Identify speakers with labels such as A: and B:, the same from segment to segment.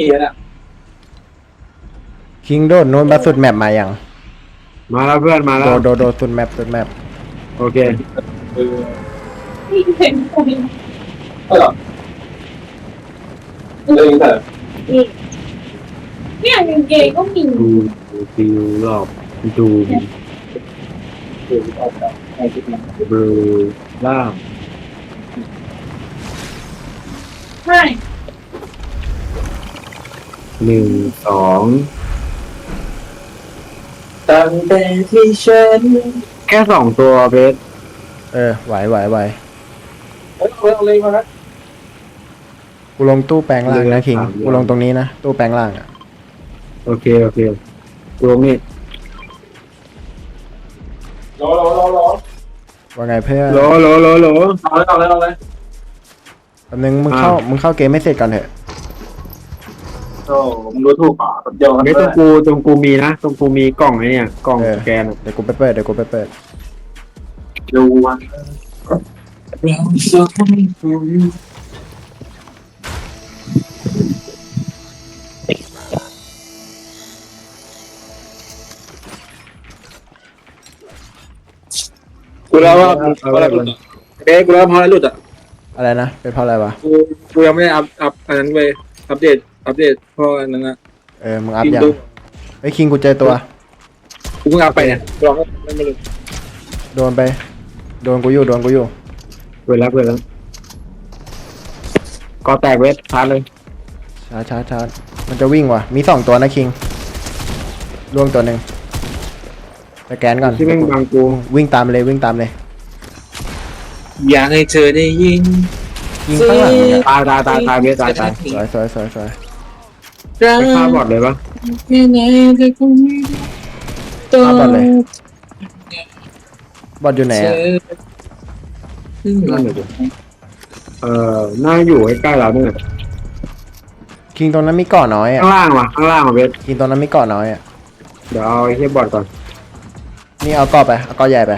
A: เกียร์น่ะ
B: คิงโดดนู้นมาสุดแมปมายัง
C: มาแล้วเพื่อนมาแล้
B: โด
C: ว
B: ดโดดโดดสุดแมปสุดแมป
C: โอเค
A: เออ
D: ที่เห็นคน
A: เออเลยแต่
D: เนี่ยกางเกงก็มี
C: ดูดูฟิวรอบดู
A: คือออกจากไอ้ที่มัน
C: บลูล่าง
D: ใช่
C: หนึ่งสอง
A: ตั้งแต่ที่ฉัน
C: แค่สองตัวเบส
B: เออไหวไหวไหว
A: เฮ้ยเอาเลยมาแล้ว
B: กูลงตู้แปลงล่างนะคิงกูลงตรงนี้นะตู้แปลงล่างอะ
C: โอเค โอเคกูลงนี่
A: รอรอรอรอ
B: ว่าไงเพื่อน
C: โหลโหลโหลโหล
A: เอาเลยเอาเลยเอาเลย
B: แป๊บนึงมึงเข้ามึงเข้าเกมไม่เสร็จก่อนเถอะ
A: โอ้มึงรู้ถูกป่ะเดียวกัน
C: เบสตรงกูตรงกูมีนะตรงกูมีกล่องไอ้เนี่ยกล่องสแกนอะ
B: เดี๋ยวกูไปเปิดเดี๋ยวกูไปเปิด
A: ดูวันเราจะไม่คุยกูแล้วว่าเพราะอะไรหลุดเบ๊กูแล้วเพราะอะไรหลุดอะ
B: อะไรนะเป็นเพราะอะไรวะ
A: กูกูยังไม่ได้อัพอัพอันนั้นไปอัปเดต อัปเดตเพราะอันนั้นนะ
B: เออมึงอัพ
A: กิน
B: ยัง
A: ดู
B: ไอ้ยคิงกูเจอตัว
A: กูเพิ่งอัพไปเนี่ยลองไม่ไม่รู้
B: โดนไป โดนกูอยู่โดนกูอยู่
C: เปิดแล้วเปิดแล้วก็แตกเวทพาร์ทเลย
B: ชาร์จชาร์จชาร์จมันจะวิ่งว่ะ มีสองตัวนะคิงล่วงตัวหนึ่งสแกนก่อน
C: ที่แม่งบังกู
B: วิ่งตามเลยวิ่งตามเลย
A: อยากให้เธอได้ยิน
B: ยิงข้างหลังมึงอะ
C: ตายตายตายตายเบสตายตาย
B: สวยสวยสวยสวย
A: รัก
C: ไม่ฆ่าบอดเลยปะ
A: แค่ไหนเธอคงไม่ต้อง
B: ฆ่าบอลเลย บอลอยู่ไหน
A: เธ
B: อะ
A: อ
C: นั่นเลยดิเอ่อน่าอยู่ใกล้ๆเราเนี่ย
B: คิงตรงนั้นมีเก่อน้อยอะ
C: ข้างล่างว่ะข้างล่างว่ะเบส
B: คิงตรงนั้นมีเก่อน้อยอะ
C: เดี๋ยวเอาไอ้เทียบอดก่อน
B: นี่เอาเก่อไปเอาเก่อใหญ่ไป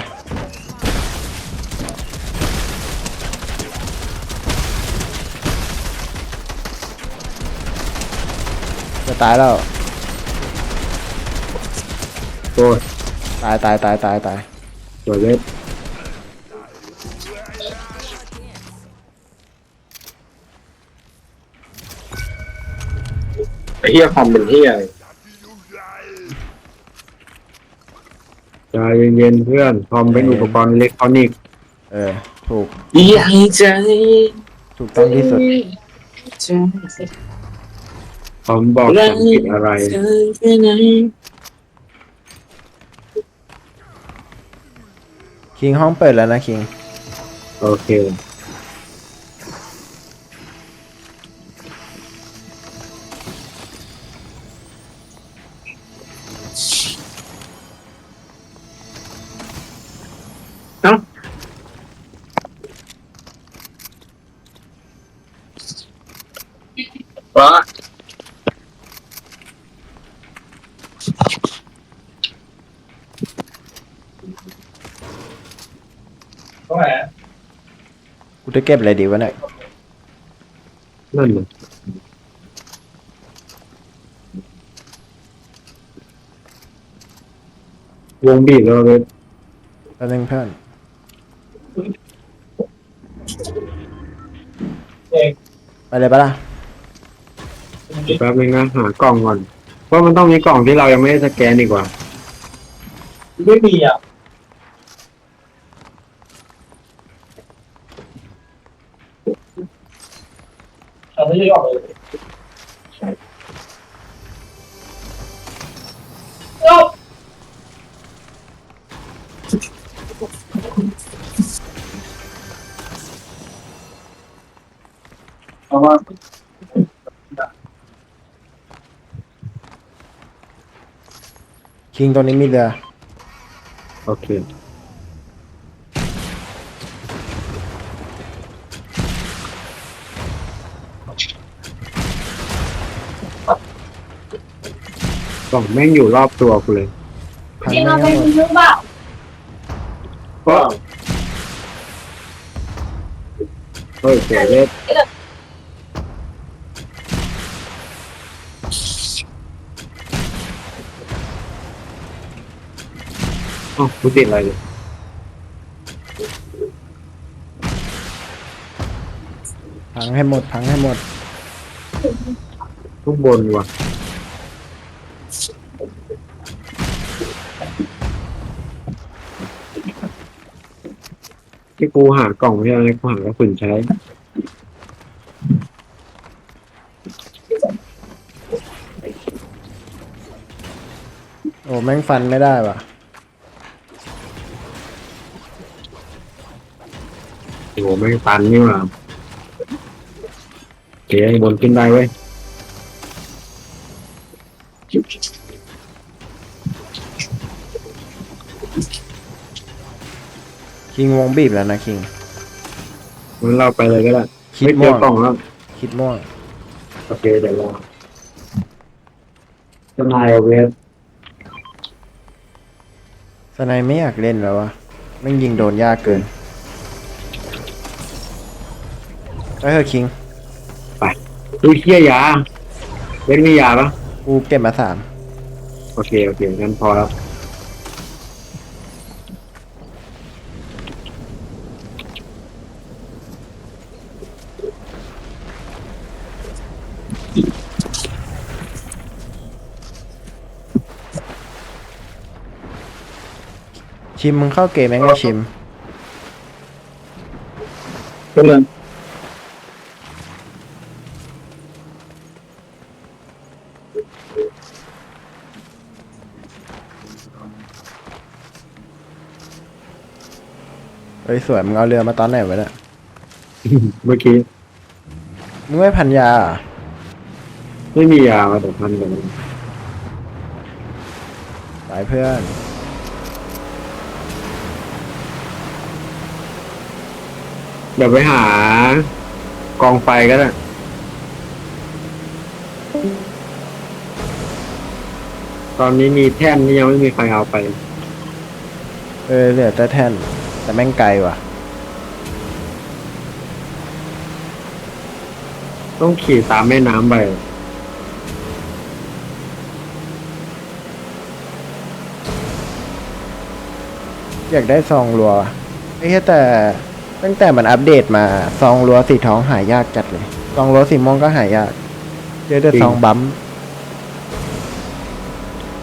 B: ตายแล้ว
C: โอ้ย
B: ตายตายตายตายตาย
C: สวยเบส
A: ไอ้เหี้ยคอมเป็นเหี้ยอะไร
C: ใจเย็นๆเพื่อนคอมเป็นอุปกรณ์อิเล็กทรอนิกส์
B: เออ ถูก
A: อยากให้เธอได้ยิน
B: ถูกต้องที่สุด
C: คอมบอกฉันผิดอะไร
A: เธอแค่ไหน
B: คิงห้องเปิดแล้วนะคิง
C: โอเค
A: วะตรงไหน
B: กู จะเก็บอะไรดีวะเนี่ย
C: นั่นเลย วงบีบแล้วเบส
B: แป๊บนึงเพื่อน
A: เอง
B: ไปเลยปะล่ะ
C: แป๊บนึงนะหากล่องก่อน เพราะมันต้องมีกล่องที่เรายังไม่ได้สแกนดีกว่า
A: ไม่มีอะ
B: คิงตรงนี้มีเรือ
C: โอเค กล่องแม่งอยู่รอบตัวกูเลย
B: พัง
D: กิน
B: ไม่
D: เอาไป
B: ได้หมด
D: หรือเปล่า
C: เพราะเฮ้ยเสียเวท อ๋อกูติดอะไรเลย
B: พังให้หมดพังให้หมด
C: ทุกบนว่ะที่กูหากล่องที่อะไรกูหากระสุนใช้
B: โอ้แม่งฟันไม่ได้ว่ะ
C: โอ้โหไม่งตันนี่หว่าโอเคบนขึ้นได้เว้ย
B: คิงวงบีบแล้วนะคิง
C: งั้นเราไปเลยก็ได้
B: คิด
C: ไม่เจ
B: ม่ว
C: องกล่องแล้ว
B: คิดม่วง
C: โอเคเดี๋ยวรอจำนายเอาเวส
B: สไนไม่อยากเล่นแล้ววะแม่งยิงโดนยากเกิน ไปเถอะคิง
C: ดูเชี่ยยาเวสมียาปะ
B: กูเก็บมาสาม
C: โอเคโอเคงั้นพอแล้ว
B: ชิมมึงเข้าเกมแม่งไม่ชิม
A: ก็เลย
B: ฮ้ยสวยมึงเอาเรือมาตอนไหนวะเนี่ย
C: เมื่อกี้
B: มึงไม่พันยาเหรอ
C: ไม่มียามาแต่พันกัน
B: ไปเพื่อน
C: เดี๋ยวไปหากองไฟก็ได้ตอนนี้มีแท่นนี่ยังไม่มีใครเอาไป
B: เออเหลือแต่แท่น แต่แม่งไกลว่ะ
C: ต้องขี่ตามแม่น้ำไป
B: อยากได้ซองรัวว่ะไอ้เหี้ยแต่ตั้งแต่มันอัปเดตมา ซองรัวสีทองหายากจัดเลย ซองรัวสีม่วงก็หายาก เจอแต่
C: จริง
B: ซองบัมป์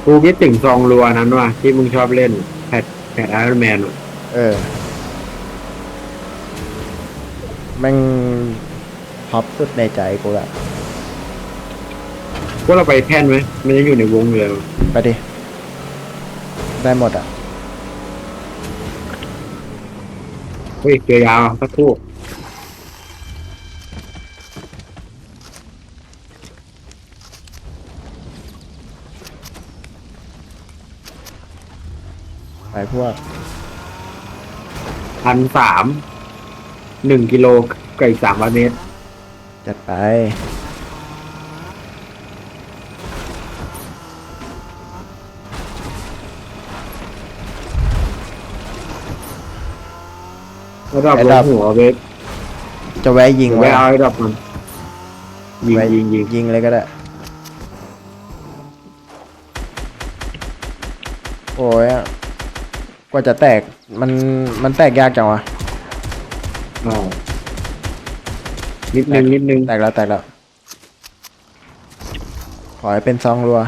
C: กูคิดถึงซองรัวนั้นว่ะที่มึงชอบเล่นแพดแพดไอรอนแมน
B: เออ แม่งท็อปสุดในใจกูละ
C: พวกเราไปแท่นไหมมันยังอยู่ในวงอยู่เลย
B: ไปดิ ได้หมดอะ
C: เฮ้ยเจอยาวสักครู่
B: ไปพวก
C: พันสามหนึ่งกิโลกับอีกสามร้อยเมตร
B: จัดไป
C: แล้วดับ
B: ไอ้
C: ล
B: ดั
C: ง
B: บ
C: หัวเวฟ
B: จะแวะยิง
C: ไว้
B: วะ
C: เอาไอ้ดับมันยิง
B: แวะ
C: ยิงยิง
B: ยิงเลยก็ได้ โอ้ยอะกว่าจะแตก มันมันแตกยากจังวะ
C: อ่านิดนึงนิดนึง
B: แตกแล้วแตกแล้ว ขอให้เป็นซองรัว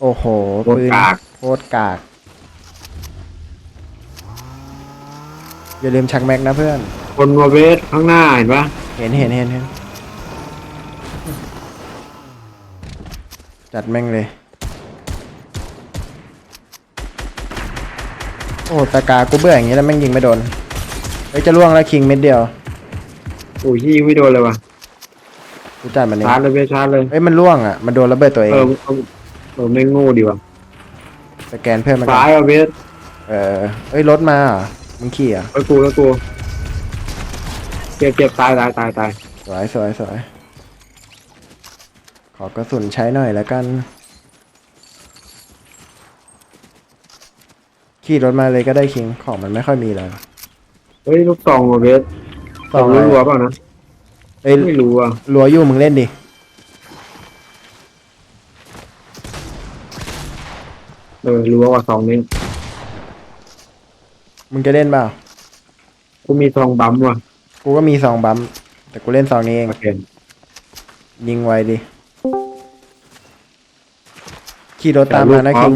B: โอ้โห
C: โคตร
B: ปืน
C: กาก
B: โคตรกาก อย่าลืมชักแม็กนะเพื่อน
C: คนวัวเวสข้างหน้าเห็นปะ
B: เห็นเห็นเห็นเห็นจัดแม่งเลย โอ้ตากากูเบื่ออย่างงี้แล้วแม่งยิงไม่โดนเฮ้ยจะล่วงแล้วคิงเม็ดเดียว
C: โอ้ยยิงไม่โดนเลยวะ
B: กูจัดมันเอง
C: ชาร์จเลยเวสชาร์จเลย
B: เฮ้ยมันล่วงอะมันโดนระเบิดตัวเอง
C: เออเออเออไม่โง่ดีว่ะ
B: สแกนเพื่อนมันก่อ
C: ซ้านยเอาเวส
B: เออเอ้ยรถมาเหรอมึงขี่เหรอะ
C: ไปกูแล้วกูเจ็บเจ็บตายตายตายตาย
B: สวยสวยสวยขอกระสุนใช้หน่อยแล้วกัน ขี่รถมาเลยก็ได้คิงของมันไม่ค่อยมีแล้ว
C: เฮ้ยลูกซองวะเบสซอง
B: รั
C: วเปล่านะไม่รู้อะ
B: รัวอยู่มึงเล่นดิเอ
C: อรู้ว่าสองนี้
B: มึงจะเล่นเปล่า
C: กูมีสองบัมว่ะ
B: กูก็มีสองบัมแต่กูเล่นสองนี้เอง
C: เยิ
B: งไวดิขี่รถตามมานะคิง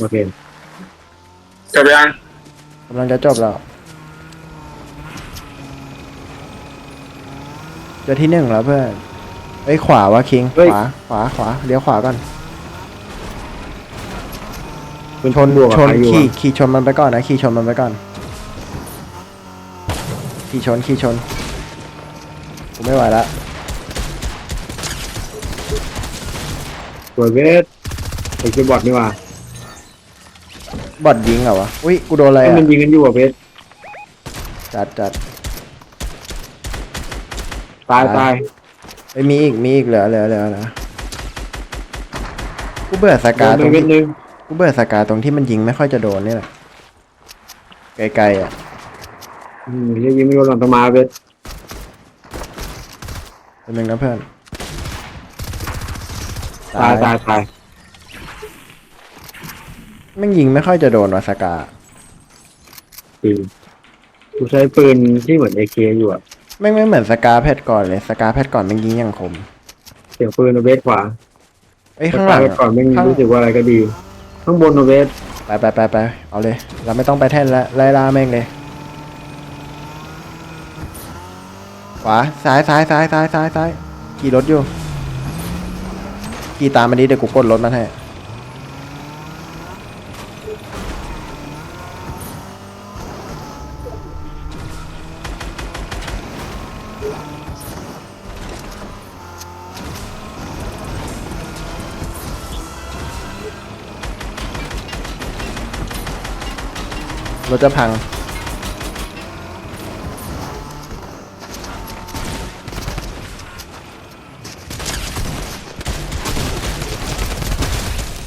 C: โอเค
A: จบยัง
B: กำลังจะจบแล้วจะที่หนึ่งแล้วเพื่อนเอ้ยขวาวะคิงขวาขวาขวาเลี้ยวขวาก่อน
C: เป็น
B: ชน
C: บวกกับ
B: ชน
C: ใครอยู่
B: ขี่
C: อะ
B: ขี่ชนมันไปก่อนนะขี่ชนมันไปก่อนขี่ชนขี่ชนกูไม่ไหวละ
C: ตัวเวทไอ้คือบอทนี่ว่ะ
B: บอดยิงเหรอวะ อุ้ย กูโดนอะไร
C: ให้
B: อะ
C: มันยิงกันอยู่อะเวท
B: จัดจัด
C: ตาย
B: อ่า
C: ตาย
B: ไอ้ยมีอีก มีอีก เหลือเหลือเหลือเหลือกูเบื่อส
C: โด
B: กานต
C: ไป
B: รง
C: เว
B: ที่
C: ทนึง
B: กูเบื่อสกาตรงที่มันยิงไม่ค่อยจะโดนนี่แหละ ไกลๆอะ
C: อืมยังยิงไม่โดนหลังตองมาเวท
B: เป็นหนึ่งนะเพื่อน
C: ตายตายตาย
B: แม่งยิงไม่ค่อยจะโดนว่ะสกา
C: จริงกูใช้ปืนที่เหมือนเอเคอยู่อะ
B: แม่งไม่เหมือนสกาแพทก่อนเลย สกาแพทก่อนแม่งยิงอย่างคม
C: เสียงปืนเอาเวทขวา
B: เอ้ยข้างหลัง
C: ไป
B: อะ
C: ก่อนไม่
B: ข้าง
C: รู้สึกว่าอะไรก็ดี ข้างบนเอาเวท
B: ไปไปไปไปเอาเลย เราไม่ต้องไปแท่นแล้วไล่ล่าแม่งเลย ขวาซ้ายซ้ายซ้ายซ้ายซ้ายซ้ายขี่รถอยู่ขี่ตามมาดิเดี๋ยวกูกดรถมันให้ จะพัง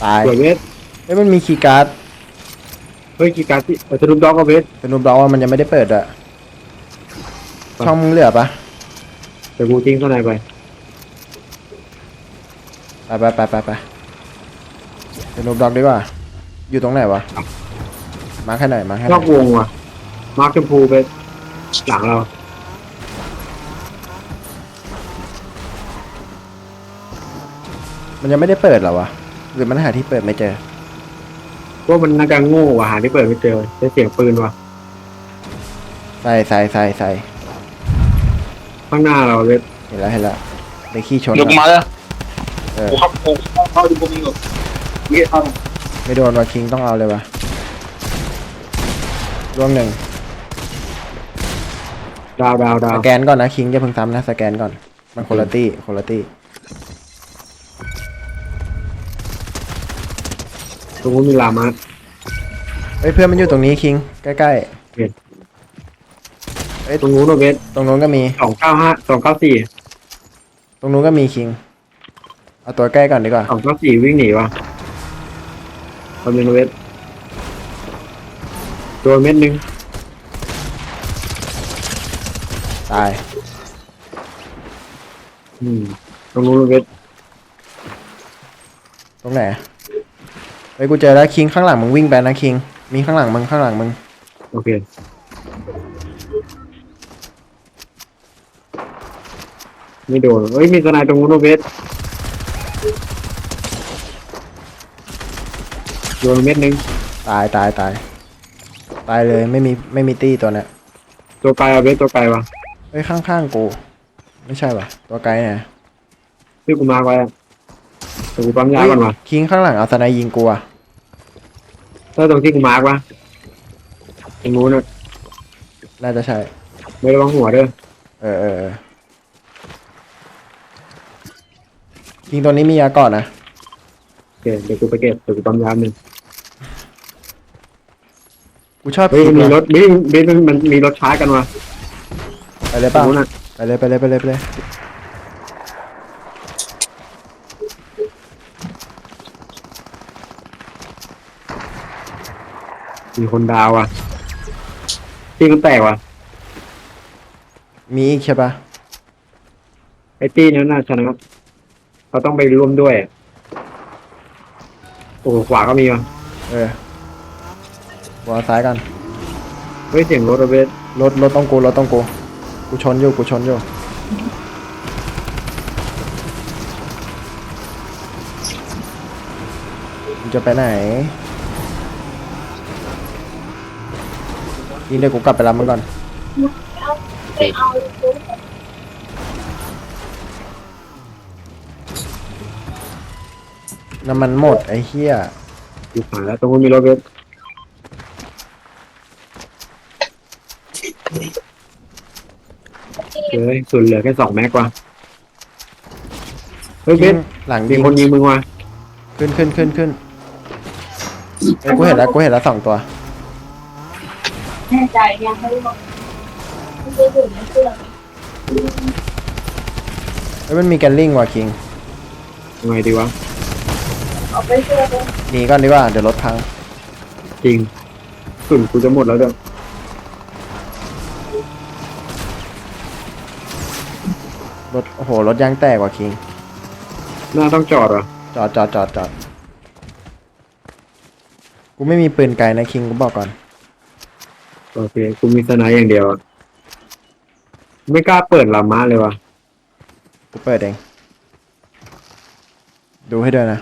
B: ตาย
C: สวยเวท
B: เอ้ยมันมีคีย์การ์ด
C: เฮ้ยกีการ์ดที่เออสรุปด็อกเอาเวท
B: เป็นรูปเราว่ามันยังไม่ได้เปิดอะ
C: ครับ
B: ช่องมึงเหลือปะ
C: แต่กูทิ้งข้างในไป
B: ไปไปไปไปไปเป็นรูปดอกดีกว่า อยู่ตรงไหนวะ มาแค่ไหนมาแค่ไห
C: น
B: น
C: อกวงว่ะ มาร์คชมพูไปหลังเรา
B: มันยังไม่ได้เปิดเหรอวะหรือมันหาที่เปิดไม่เจอ
C: ว่ามันน่าจะโง่ว่ะหาที่เปิดไม่เจอใช้เสียงปืนว่ะ
B: ใส่ใส่ใส่ใส่
C: ข้างหน้าเราเวท
B: เห็นแล้วเห็นแล้วไปขี้ชน
A: เดี๋ยวกู
B: ละ
A: มาแล้ว
B: เออ
A: กูเข้ากูเข้าดูกูมีอยู่นี่เข้า
B: ไม่โดนวะคิงต้องเอาเลยวะ ร่วงหนึ่ง
C: ดาวดาวดา
B: ส
C: ว
B: แกนก่อนนะคิงอย่าเพิ่งซ้ำนะสแกนก่อน มันคนละตี้คนละตี้
C: ตรงนู้นมีลามาส
B: เอ้ยเพื่อนมันอยู่ตรงนี้คิงใกล้
C: ตรงนู้นเอาเวท
B: ๆตรงนู้นก็มี
C: สองเก้าห้าสองเก้าสี่
B: ตรงนู้นก็มีคิง เอาตัวใกล้ก่อนดีกว่า
C: สองเก้าสี่วิ่งหนีว่ะทำเป็นเวท โดนเม็ดนึง
B: ตาย
C: อืมตรงนู้นเอาเวท
B: ตรงไหนเฮ้ยกูเจอแล้วคิงข้างหลังมึงวิ่งไปนะคิง มีข้างหลังมึงข้างหลังมึง
C: โอเคไม่โดนเอ้ยมีทนายตรงนู้นเอาเวทโดนเม็ดนึง
B: ตายตายตาย ตายเลยไม่มีไม่มีตี้ตัวเนี้ย
C: ตัวไกลเอาเวทตัวไกลว่ะ
B: เฮ้ยข้างๆกู ไม่ใช่ปะตัวไกลเนี่ย
C: ที่กูมาร์คไว้อะแต่กูปั๊มยาก่อนว่ะ
B: คิงข้างหลังเอาสไนยิงกูอะ
C: ถ้าตรงที่กูมาร์กวะตรงนู้นน่ะ
B: น่าจะใช่
C: ไม่ระวังหัวเด้อ
B: เออเออเออคิงตัวนี้มียาก่อนนะ
C: โอเคเดี๋ยวกูไปเก็บเดี๋ยวกูปั๊มยาหนึ่ง
B: กูชอบ
C: เฮ้ย
B: คิง
C: มีร
B: ว่ะ
C: ถบิ๊บิ๊มันมันมีรถช้ากันว่ะ
B: ไปเลย
C: ตร
B: เปล่าง
C: นู้นน่ะ
B: ไปเลยไปเลยไปเลยไปเลย
C: มีคนดาวอะตีมันแตกว่ะ
B: มีอีกใช่ปะ
C: ไอ้ตีนั้นน่ะชนะเขาต้องไปร่วมด้วยโอ้ขวาก็มีว่ะ
B: เออ วอซ้ายกัน
C: เฮ้ยเสียงรถอะเบส
B: รถรถต้องกูรถต้องกูกูชนอยู่กูชนอยู่มึงจะไปไหนยิงเดี๋ยวกูกลับไปรับมึงก่อน
D: เอาไปเอาตัว
B: น้ำมันหมดไอ้เหี้ย
C: อยู่ขวาแล้วตรงนู้นมีรถเบส เฮ้ยสุดเหลือแค่สองแม็กว่ะเฮ้ยเบส
B: หลัง
C: มี
B: ยิง
C: คนยิงมึงว่ะ
B: ขึ้นขึ้นขึ้นขึ้นเอ้ยกูเห็นแล้วกูเห็นแล้วสองตัว
D: แน่ใจยังไม่บอกไม่ได้ถึงไม่เชื่อ
B: เอ้ยมันมีแกนลิงว่ะคิง
C: ยังไงดีวะ
D: เอาไปเชื่อเลย
B: หนีก่อนดีกว่าเดี๋ยวรถพัง
C: จริงสุดกูจะหมดแล้วเด้อ
B: โอ้โห รถยางแตกว่ะคิง
C: หน้าต้องจอดว่ะ
B: จอดจอดจอดจอดกูไม่มีปืนไกลนะคิงกูบอกก่อน
C: โอเคกูมีสไนด์อย่างเดียวอะไม่กล้าเปิดลามาเลยว่ะ
B: กูเปิดเอง ดูให้ด้วยนะ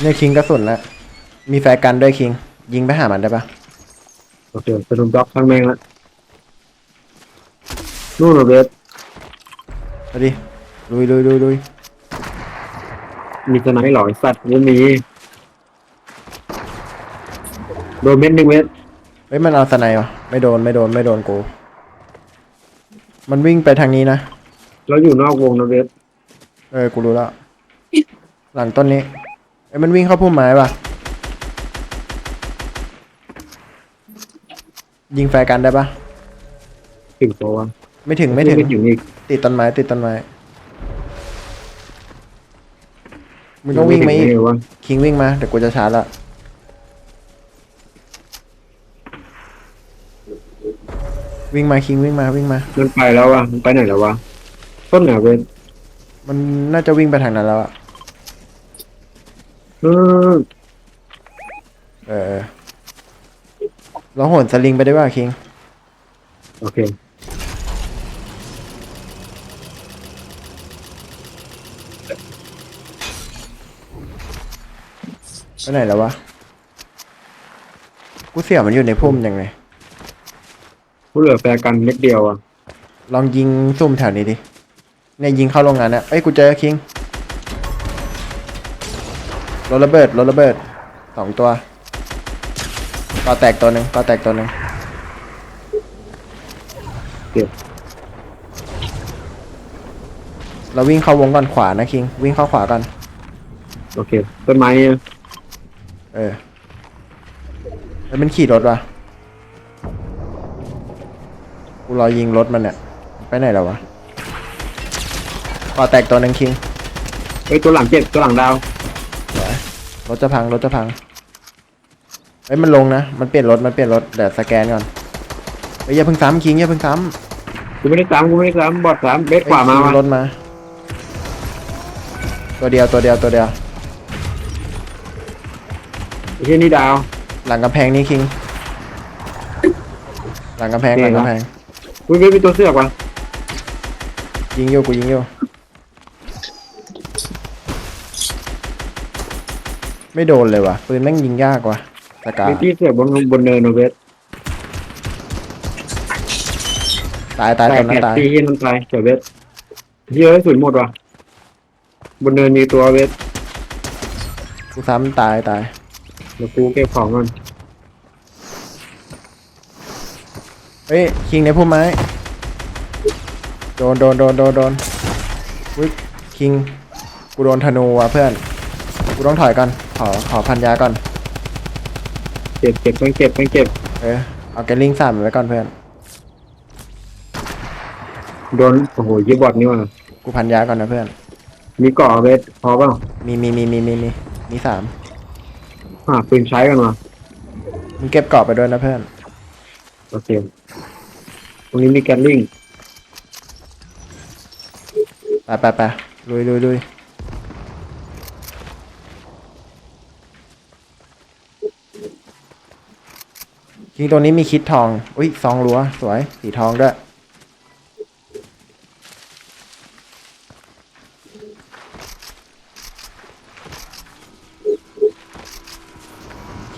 B: เนี่ยคิงกระสุนแล้วมีแฟร์กันด้วยคิง ยิงไปหามันได้ปะ
C: โอเคสนุมด็อกข้างแม่งละ นู่นเหรอเบส
B: เอาดิลุยลุยลุยลุย
C: มีสไนด์เหรอไอ้สัตว์กูมีโดนเม็ดหนึ่งเม็ด
B: เฮ้ยมันเอาสไนวะไม่โดนไม่โดนไม่โดนกู มันวิ่งไปทางนี้นะ
C: แล้วอยู่นอกวงนะเบส
B: เออ กูรู้แล้ว หลังต้นนี้เอ้ยมันวิ่งเข้าพุ่มไม้ป่ะ ยิงแฟร์กันได้ปะ
C: ถึงตัววะ
B: ไม่ถึงไม่ถึง
C: ไม่ถึงอีก
B: ติดต้นไม้ติดต้นไม้มึงต้องวิ่งมาอีก
C: ไถึวะ
B: คิงวิ่งมาเดี๋ยวกูจะชาร์จละวิ่งมาคิงวิ่งมาวิ่งมา
C: มันไปแล้ววะมันไปไหนแล้ววะต้นไหนเบส
B: มันน่าจะวิ่งไปทางนั้นแล้วอะ
C: เออ
B: เออเออเราโหนสลิงไปได้ป่ะคิง
C: โอเค
B: ไปไหนแล้ววะ กูเสียมันอยู่ในพุ่มยังไง
C: ผู้เหลือแฟร์กันเม็ดเดียวอะ
B: ลองยิงซุ่มแถวนี้ดิ เนี่ยยิงเข้าโรงงานนะเอ้ยกูเจอคิงรถระเบิดรถระเบิดสองตัวก็แตกตัวหนึ่งก็แตกตัวหนึ่ง
C: เก็บ
B: เราวิ่งเข้าวงก่อนขวานะคิง วิ่งเข้าขวากัน
C: โอเคต้นไม้อะ
B: เออแล้วมันขี่รถวะกูรอยิงรถมันเนี่ย ไปไหนแล้ววะก็แตกตัวหนึ่งคิง
C: เฮ้ยตัวหลังเจ็บตัวหลังดาว
B: รถจะพังรถจะพังเฮ้ยมันลงนะ มันเปลี่ยนรถ มันเปลี่ยนรถเดี๋ยวสแกนก่อนเฮ้ยอย่าเพิ่งซ้ำคิงอย่าเพิ่งซ้ำ
C: กูไม่ได้ซ้ำกูไม่ได้ซ้ำบอดซ้ำเบส
B: เฮ้ย
C: ขวามา
B: คิง
C: วะ
B: รถมา ตัวเดียวตัวเดียวตัวเดียว
C: ไอ้ที่นี่ดาว
B: หลังกำแพงนี่คิง หลังกำแพงหลังกำแพง
C: อุ้ยเบสมีตัวเสือกวะ
B: ยิงอยู่กูยิงอยู่ไม่โดนเลยว่ะปืนแม่งยิงยากว่ะสกา
C: มีที่เสือกบนบนเนินนะเบส
B: ตายตาย
C: แต
B: ต
C: ก
B: อนนั้
C: แต
B: น
C: ก
B: ตาย
C: ตีเฮียนันตายเดี๋ยวเบสเฮียให้สุดหมดว่ะบนเนินมีตัวเบส
B: กูซ้ำตายตาย
C: เดี๋ยวกูเก็บของก่อน
B: เฮ้ยคิงในพุ่มไม้โดนโดนโดนโดนโดนอุ้ยคิงกูโดนธนูว่ะเพื่อนกูต้องถอยก่อนขอขอพันยาก่อน
C: เก็บเก็บต้องเก็บต้องเก็บ
B: เออเอาแกลลิงสามไว้ก่อนเพื่อน
C: โดนโอ้โหยี่บอดนี่ว่ะ
B: กูพันยาก่อนนะเพื่อน
C: มีเกาะเบสพอเปล่า
B: มีมีมีมีมีมีมีสาม่า
C: ปืนใช้กันวะ
B: มันเก็บกรอบไปด้วยนะเพื่อน
C: โอเคตรงนี้มีแกลลิง
B: ไปไปไปลุยลุยลุยจริงตัวนี้มีคิดทอง อุ้ยซองรัวสวย สีทองด้วย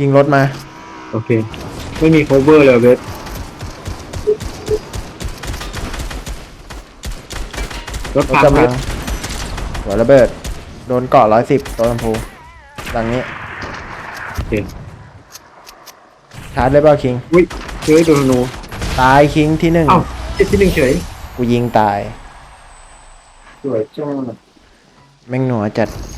B: คิงรถมา
C: โอเค ไม่มี cover เลยเบสรถ
B: รถ
C: พัง
B: จะ
C: เบ
B: พั
C: ส
B: งหัวระเบิด โดนเกาะร้อยสิบตัวลำพูดังนี้
C: โอเค
B: ชาร์จเลยเปล่าคิง
C: อุ้ยเจอตัวธนู
B: ตายคิงที่หนึ่ง
C: เอ้าเจ็ดที่หนึ่งเฉย
B: กูยิงตาย
C: สวยจ้า
B: แม่งหนัวจัด
C: เ